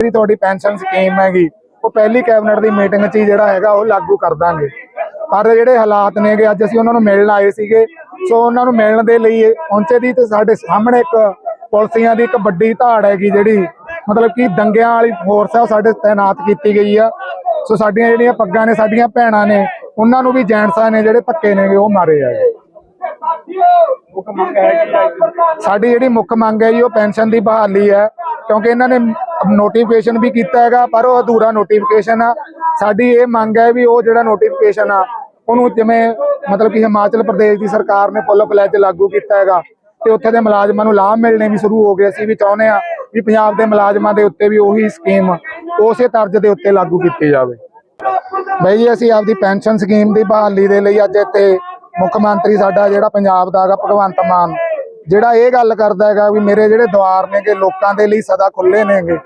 ਜਿਹੜੀ ਤੁਹਾਡੀ pension scheme ਹੈਗੀ, ਉਹ ਪਹਿਲੀ ਕੈਬਨਿਟ ਦੀ ਮੀਟਿੰਗ 'ਚ ਜਿਹੜਾ ਹੈਗਾ, ਉਹ ਲਾਗੂ ਕਰ ਦਾਂਗੇ। ਪਰ ਜਿਹੜੇ ਹਾਲਾਤ ਨੇਗੇ, ਅੱਜ ਅਸੀਂ ਉਹਨਾਂ ਨੂੰ ਮਿਲਣ ਆਏ ਸੀਗੇ। ਸੋ ਉਹਨਾਂ ਨੂੰ ਮਿਲਣ ਦੇ ਲਈ ਪਹੁੰਚੇ ਦੀ ਤੇ ਸਾਡੇ ਸਾਹਮਣੇ ਇੱਕ ਪੁਲਿਸੀਆਂ ਦੀ ਇੱਕ ਵੱਡੀ ਧਾੜ ਹੈਗੀ ਜਿਹੜੀ, ਮਤਲਬ ਕਿ ਦੰਗਿਆਂ ਵਾਲੀ ਫੋਰਸ ਆ ਸਾਡੇ ਤਾਇਨਾਤ ਕੀਤੀ ਗਈ ਆ। ਸੋ ਸਾਡੀਆਂ ਜਿਹੜੀਆਂ ਪੱਗਾਂ ਨੇ, ਸਾਡੀਆਂ ਭੈਣਾਂ ਨੇ, ਉਹਨਾਂ ਨੂੰ ਵੀ ਜੈਂਟਸਾਂ ਨੇ ਜਿਹੜੇ ਧੱਕੇ ਨੇਗੇ, ਉਹ ਮਾਰੇ ਆ। ਸਾਡੀ ਜਿਹੜੀ ਮੁੱਖ ਮੰਗ ਹੈ ਜੀ, ਉਹ ਪੈਨਸ਼ਨ ਦੀ ਬਹਾਲੀ ਹੈ, ਕਿਉਂਕਿ ਇਹਨਾਂ ਨੇ ਨੋਟੀਫਿਕੇਸ਼ਨ ਵੀ ਕੀਤਾ ਹੈਗਾ, ਪਰ ਉਹ ਅਧੂਰਾ ਨੋਟੀਫਿਕੇਸ਼ਨ ਆ। ਸਾਡੀ ਇਹ ਮੰਗ ਹੈ ਵੀ ਉਹ ਜਿਹੜਾ ਨੋਟੀਫਿਕੇਸ਼ਨ ਆ, ਉਹਨੂੰ ਜਿਵੇਂ ਮਤਲਬ ਕਿ ਹਿਮਾਚਲ ਪ੍ਰਦੇਸ਼ ਦੀ ਸਰਕਾਰ ਨੇ ਫੁੱਲ ਫਲੈਜ ਲਾਗੂ ਕੀਤਾ ਹੈਗਾ, ਤੇ ਉੱਥੇ ਦੇ ਮੁਲਾਜ਼ਮਾਂ ਨੂੰ ਲਾਭ ਮਿਲਣੇ ਵੀ ਸ਼ੁਰੂ ਹੋ ਗਏ। ਅਸੀਂ ਵੀ ਚਾਹੁੰਦੇ ਆ ਵੀ ਪੰਜਾਬ ਦੇ ਮੁਲਾਜ਼ਮਾਂ ਦੇ ਉੱਤੇ ਵੀ ਉਹੀ ਸਕੀਮ ਉਸੇ ਤਰਜ਼ ਦੇ ਉੱਤੇ ਲਾਗੂ ਕੀਤੀ ਜਾਵੇ। ਬਈ ਜੀ, ਅਸੀਂ ਆਪਦੀ ਪੈਨਸ਼ਨ ਸਕੀਮ ਦੀ ਬਹਾਲੀ ਦੇ ਲਈ ਅੱਜ ਇੱਥੇ ਮੁੱਖ ਮੰਤਰੀ ਸਾਡਾ ਜਿਹੜਾ ਪੰਜਾਬ ਦਾ ਹੈਗਾ, ਭਗਵੰਤ ਮਾਨ ਜਿਹੜਾ ਇਹ ਗੱਲ ਕਰਦਾ ਹੈਗਾ ਵੀ ਮੇਰੇ ਜਿਹੜੇ ਦੁਆਰ ਨੇਗੇ, ਲੋਕਾਂ ਦੇ ਲਈ ਸਦਾ ਖੁੱਲੇ ਨੇਗੇ।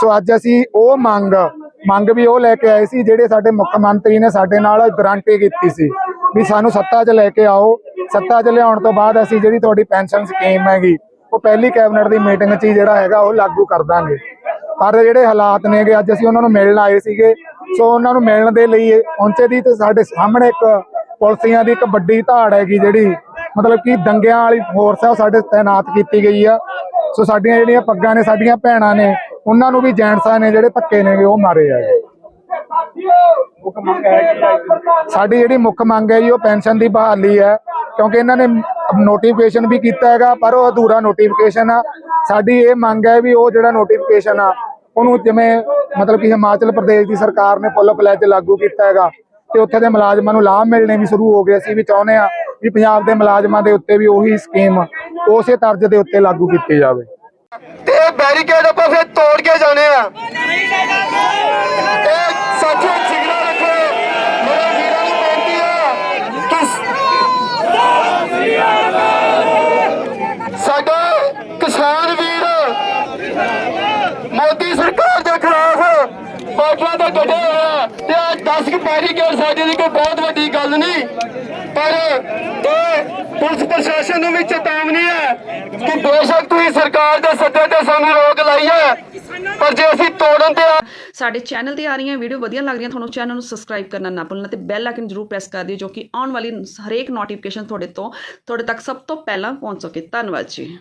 ਸੋ ਅੱਜ ਅਸੀਂ ਉਹ ਮੰਗ ਮੰਗ ਵੀ ਉਹ ਲੈ ਕੇ ਆਏ ਸੀ, ਜਿਹੜੇ ਸਾਡੇ ਮੁੱਖ ਮੰਤਰੀ ਨੇ ਸਾਡੇ ਨਾਲ ਗਰੰਟੀ ਕੀਤੀ ਸੀ ਵੀ ਸਾਨੂੰ ਸੱਤਾ 'ਚ ਲੈ ਕੇ ਆਓ। ਸੱਤਾ 'ਚ ਲਿਆਉਣ ਤੋਂ ਬਾਅਦ ਅਸੀਂ ਜਿਹੜੀ ਤੁਹਾਡੀ ਪੈਨਸ਼ਨ ਸਕੀਮ ਹੈਗੀ, ਉਹ ਪਹਿਲੀ ਕੈਬਨਿਟ ਦੀ ਮੀਟਿੰਗ 'ਚ ਹੀ ਜਿਹੜਾ ਹੈਗਾ ਉਹ ਲਾਗੂ ਕਰ ਦਾਂਗੇ। ਪਰ ਜਿਹੜੇ ਹਾਲਾਤ ਨੇਗੇ, ਅੱਜ ਅਸੀਂ ਉਹਨਾਂ ਨੂੰ ਮਿਲਣ ਆਏ ਸੀਗੇ। ਸੋ ਉਹਨਾਂ ਨੂੰ ਮਿਲਣ ਦੇ ਲਈ ਪਹੁੰਚੇ ਦੀ ਤੇ ਸਾਡੇ ਸਾਹਮਣੇ ਇੱਕ ਪੁਲਿਸੀਆਂ ਦੀ ਇੱਕ ਵੱਡੀ ਧਾੜ ਹੈਗੀ ਜਿਹੜੀ ਮਤਲਬ ਕਿ ਦੰਗਿਆਂ ਵਾਲੀ ਫੋਰਸ ਆ ਸਾਡੇ ਤਾਇਨਾਤ ਕੀਤੀ ਗਈ ਆ। ਸੋ ਸਾਡੀਆਂ ਜਿਹੜੀਆਂ ਪੱਗਾਂ ਨੇ, ਸਾਡੀਆਂ ਭੈਣਾਂ ਨੇ, ਉਹਨਾਂ ਨੂੰ ਵੀ ਜੈਂਟਸਾਂ ਨੇ ਜਿਹੜੇ ਧੱਕੇ ਨੇਗੇ ਉਹ ਮਾਰੇ ਆ ਸਾਡੀ ਜਿਹੜੀ ਮੁੱਖ ਮੰਗ ਹੈ ਜੀ, ਉਹ ਪੈਨਸ਼ਨ ਦੀ ਬਹਾਲੀ ਹੈ, ਕਿਉਂਕਿ ਇਹਨਾਂ ਨੇ ਨੋਟੀਫਿਕੇਸ਼ਨ ਵੀ ਕੀਤਾ ਹੈਗਾ, ਪਰ ਉਹ ਅਧੂਰਾ ਨੋਟੀਫਿਕੇਸ਼ਨ ਆ। ਸਾਡੀ ਇਹ ਮੰਗ ਹੈ ਵੀ ਉਹ ਜਿਹੜਾ ਨੋਟੀਫਿਕੇਸ਼ਨ ਆ, ਉਹਨੂੰ ਜਿਵੇਂ ਮਤਲਬ ਕਿ ਹਿਮਾਚਲ ਪ੍ਰਦੇਸ਼ ਦੀ ਸਰਕਾਰ ਨੇ ਫੁੱਲ ਫਲੈਜ ਲਾਗੂ ਕੀਤਾ ਹੈਗਾ, ਤੇ ਉੱਥੇ ਦੇ ਮੁਲਾਜ਼ਮਾਂ ਨੂੰ ਲਾਭ ਮਿਲਣੇ ਵੀ ਸ਼ੁਰੂ ਹੋ ਗਏ, ਅਸੀਂ ਵੀ ਚਾਹੁੰਦੇ ਆ ਵੀ ਪੰਜਾਬ ਦੇ ਮੁਲਾਜ਼ਮਾਂ ਦੇ ਉੱਤੇ ਵੀ ਉਹੀ ਸਕੀਮ ਉਸੇ ਤਰਜ਼ ਦੇ ਉੱਤੇ ਲਾਗੂ ਕੀਤੀ ਜਾਵੇ। ਤੇ ਇਹ ਬੈਰੀਕੇਡ ਆਪਾਂ ਫਿਰ ਤੋੜ ਕੇ ਜਾਣੇ ਆ। ਇਹ ਸਾਥੀਓ ਸਿਗਨਲ ਰੱਖੋ। ਮੇਰੇ ਵੀਰਾਂ ਨੂੰ ਬੇਨਤੀ ਆ ਕਿ ਸਾਡਾ ਕਿਸਾਨ ਵੀਰ ਮੋਦੀ ਬਾਟਲਾ ਦਾ ਕੱਢਿਆ ਹੋਇਆ ਤੇ ਆ 10 ਕਿ ਬੈਰੀਕੇਡ ਸਾਡੇ ਲਈ ਕੋਈ ਬਹੁਤ ਵੱਡੀ ਗੱਲ ਨਹੀਂ। ਪਰ ਇਹ ਪੁਲਿਸ ਪ੍ਰਸ਼ਾਸਨ ਨੂੰ ਵੀ ਚੇਤਾਵਨੀ ਹੈ ਕਿ ਬੇਸ਼ੱਕ ਤੁਸੀਂ ਸਰਕਾਰ ਦੇ ਸੱਦੇ ਤੇ ਸਾਨੂੰ ਰੋਕ ਲਾਈ ਹੈ। ਪਰ ਜੇ ਅਸੀਂ ਤੋੜਨ ਤੇ ਸਾਡੇ ਚੈਨਲ ਤੇ ਆ ਰਹੀਆਂ ਵੀਡੀਓ ਵਧੀਆ ਲੱਗ ਰਹੀਆਂ, ਤੁਹਾਨੂੰ ਚੈਨਲ ਨੂੰ ਸਬਸਕ੍ਰਾਈਬ ਕਰਨਾ ਨਾ ਭੁੱਲਣਾ ਤੇ ਬੈਲ ਆਈਕਨ ਜਰੂਰ ਪ੍ਰੈਸ ਕਰ ਦਿਓ, ਜੋ ਕਿ ਆਉਣ ਵਾਲੀ ਹਰੇਕ ਨੋਟੀਫਿਕੇਸ਼ਨ ਤੁਹਾਡੇ ਤੋਂ ਤੁਹਾਡੇ ਤੱਕ ਸਭ ਤੋਂ ਪਹਿਲਾਂ ਪਹੁੰਚ ਸਕੇ। ਧੰਨਵਾਦ ਜੀ।